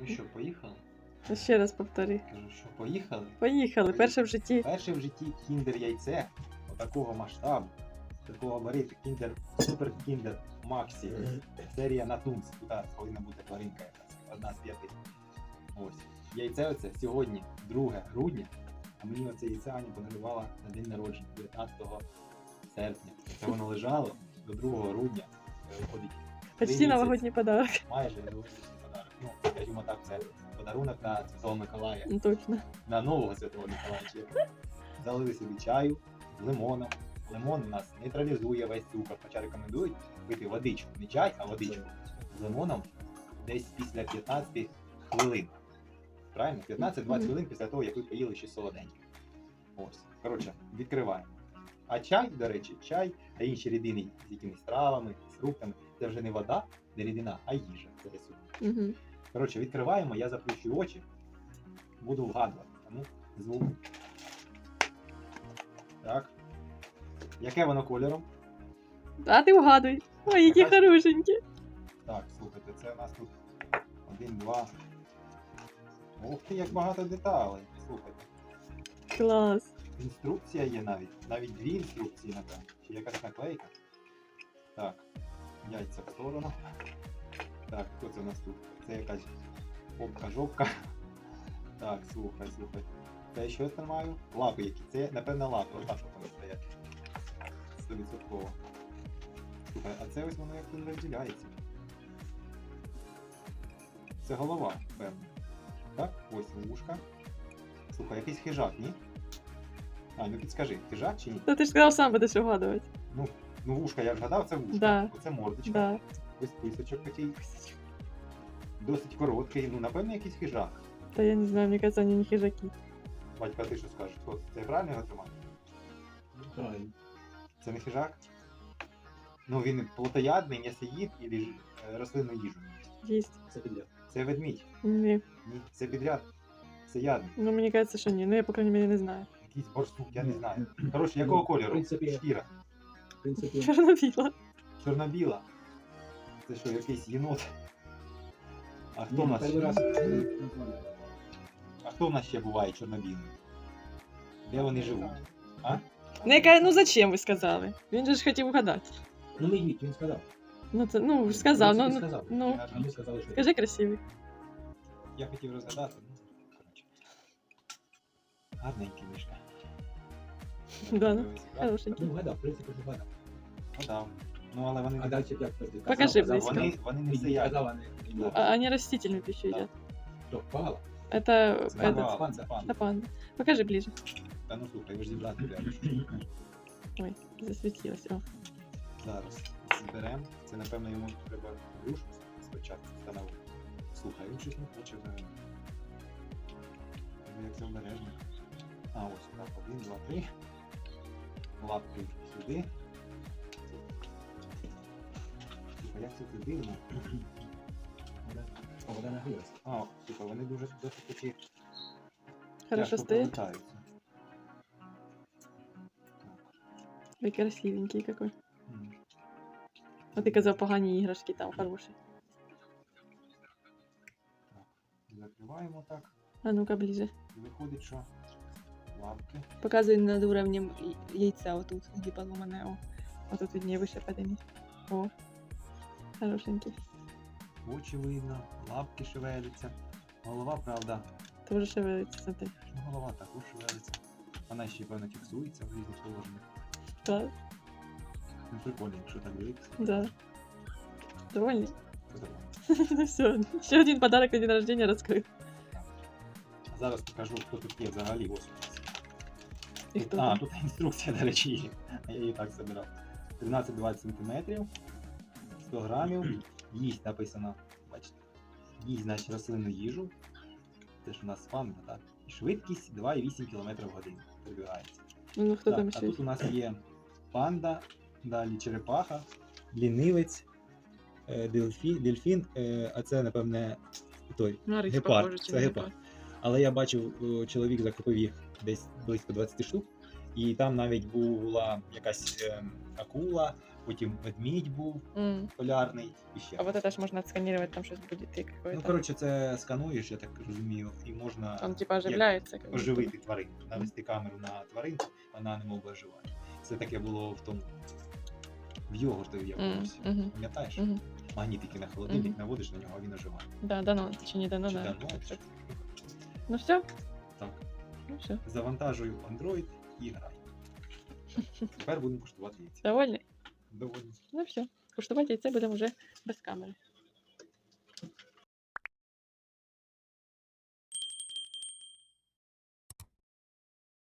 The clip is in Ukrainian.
Ну що, поїхали? Ще раз повтори. Кажу, що поїхали? Поїхали. Перше в житті. Перше в житті кіндер яйце такого масштабу, такого габариту, кіндер, супер кіндер Максі. Серія на Тумс. Тут повинна бути тваринка якась, одна з п'яти. Ось. Яйце оце сьогодні, 2 грудня, а мені оце яйце Аня подарувала на день народження, 19 серпня. Це воно лежало до 2 грудня. Виходить Почти новогодній подарок. майже. Ну, скажімо так, це подарунок на Святого Миколая. Ну точно. на нового Святого Миколаївича. Залили собі чаю з лимоном. Лимон у нас нейтралізує весь цукор, хоча рекомендують пити водичку, не чай, а водичку з лимоном десь після 15 хвилин. Правильно? 15-20 Мгм. хвилин після того, як ви поїли щось солоденьке. Ось. Коротше, відкриваємо. А чай, до речі, чай та інші рідини з якимись травами, з фруктами, це вже не вода, не рідина, а їжа. Це рисунок. Коротше, відкриваємо, я заплющу очі, буду вгадувати. Тому звук. Так. Яке воно кольором? А ти вгадуй. Ой, які Якась- хорошенькі. Так, слухайте, це у нас тут один, два. Ух ти, як багато деталей. Слухайте. Клас. Інструкція є навіть. Навіть дві інструкції, напевно. Чи якась наклейка. Так. Яйця в сторону. Так, хто це у нас тут? Це якась попка-жопка. Так, слухай, слухай. Це що я тримаю? Лапи які. Це, напевно, лапи. Отак от вони стоять. Стовідсотково. Слухай, а це ось воно як тут розділяється. Це голова, певно. Так, ось вушка. Слухай, якийсь хижак, ні? А, ну підскажи, хижак чи ні? Та ти ж сказав, сам будеш вгадувати. Ну, ну вушка, я ж гадав, це вушка. Да. Оце мордочка. Да. Ось писочок такий. Досить короткий. Ну, напевно, якийсь хижак. Та я не знаю, мені кажется, вони не хижаки. Батька, ти що скажеш? Хто? Це я правильно його тримаю? Правильно. Це не хижак? Ну, він плотоядний, м'ясоїд і ліж... е, рослинну їжу. Єсть. Це підряд. Це ведмідь. Ні. Ні, це підряд. Це ядний. Ну мені кажется, що ні. Ну я, по крайней мере, не знаю. Якийсь борсук, я не знаю. Коротше, якого Ну, кольору? в принципі- Шкіра. В принципі, Чорно-біла. Чорно-біла. Це що, якийсь єнот? А хто у ну, нас? перший раз. А хто у нас ще буває чорно-білий? Де вони живуть? Ну, яка, ну зачем ви сказали? Він же ж хотів вгадати. Ну, медвідь, він сказав. Ну, це, ну, сказав, ну, Він ну, сказав. ну, А ми сказали, що скажи красивий. Я хотів розгадати, ну, коротше. Гарненький мішка. Да, ну, Дивись, так? Хорошенький. Ну, вгадав, в принципі, що вгадав. Вгадав. Ну, але вони А не далі як ти Покажи казав, близько. Вони, вони не Медвідь стоять. казав, а не не- А они растительную пищу Да. едят. Що, пала? Это, Це этот, панда, панда. це панда. это панда. Покажи ближе. Та ну слухай, ви ж зібрати треба. Ой, засветилась. О. Зараз зберемо. Це напевно йому треба грушу спочатку встановити. Слухай, він щось не хоче взагалі. Ну, Як це обережно. А, ось так, один, два, три. Лапки сюди. Слухай, як тут дивно. О, Вода нагрілася. А, слухай, вони дуже досить такі Хорошо стоит. повертаються. Ой, красивенький какой. М. А ти казав, погані іграшки там хороші. Закриваємо так. А ну-ка ближе. І виходить, що лапки. Показуй над уровнем і- яйця отут, де поломане. О. Отут видніє вище подимі. О. Хорошенький. Очі видно, лапки шевеляться. Голова, правда, Тоже шевелиться, смотри. ну, голова також шевелиться. Вона ще, певно, фіксується в різних положеннях. Клас. Ну, прикольно, якщо так дивитися. Да. Довольний? Подобається. Ну все, ще один подарок на день рождения розкрив. А зараз покажу, хто тут є взагалі. Ось. І хто а, там? тут інструкція, до речі, є. Я її так забирав. 13-20 см, 100 грамів. Їсть написано, бачите. Їсть, значить, рослинну їжу. Це ж у нас панда, так? І швидкість 2,8 км в годину перебігається. Ну, ну хто Так, там а тут у нас є панда, далі черепаха, лінивець, е, дельфі, дельфін, е, а це, напевне, той. На рись гепард, похоже, чи це не гепард. Але я бачив, о, чоловік захопив їх десь близько 20 штук, і там навіть була якась е, акула, потім ведмідь був М. полярний і ще. А вот это ж можна отсканировать, там щось буде ти Ну, какое-то. коротше, це скануєш, я так розумію, і можна Он типа оживляється. як оживити тваринку, навести камеру на тваринку, вона не мов би оживає. Це таке було в тому в йогуртові якомусь. Угу. Пам'ятаєш? Угу. Магнітики на холодильник Мгм. наводиш на нього, а він оживає. Да, дано, чи не дано, Чи да. дано, чи- Ну все, Так. ну все. Завантажую Android і граю. Тепер будемо куштувати яйця. Довольний? Доволі. Ну все. Куштувати яйце будемо вже без камери.